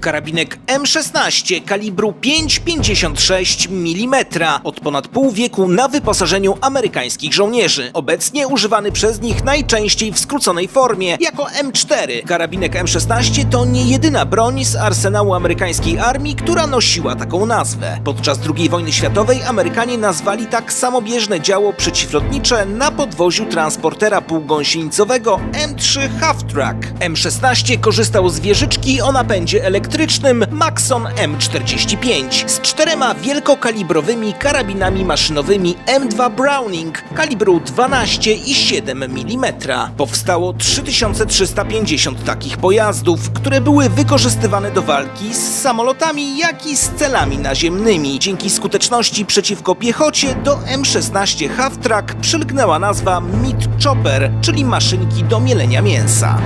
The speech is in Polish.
Karabinek M16 kalibru 5,56 mm od ponad pół wieku na wyposażeniu amerykańskich żołnierzy. Obecnie używany przez nich najczęściej w skróconej formie jako M4. Karabinek M16 to nie jedyna broń z arsenału amerykańskiej armii, która nosiła taką nazwę. Podczas II wojny światowej Amerykanie nazwali tak samobieżne działo przeciwlotnicze na podwoziu transportera półgąsienicowego M3 Half-Track. M16 korzystał z wieżyczki o napędzie elektrycznym Maxon M45 z czterema wielkokalibrowymi karabinami maszynowymi M2 Browning kalibru 12,7 mm. Powstało 3350 takich pojazdów, które były wykorzystywane do walki z samolotami, jak i z celami naziemnymi. Dzięki skuteczności przeciwko piechocie do M16 Half-Track przylgnęła nazwa Meat Chopper, czyli maszynki do mielenia mięsa.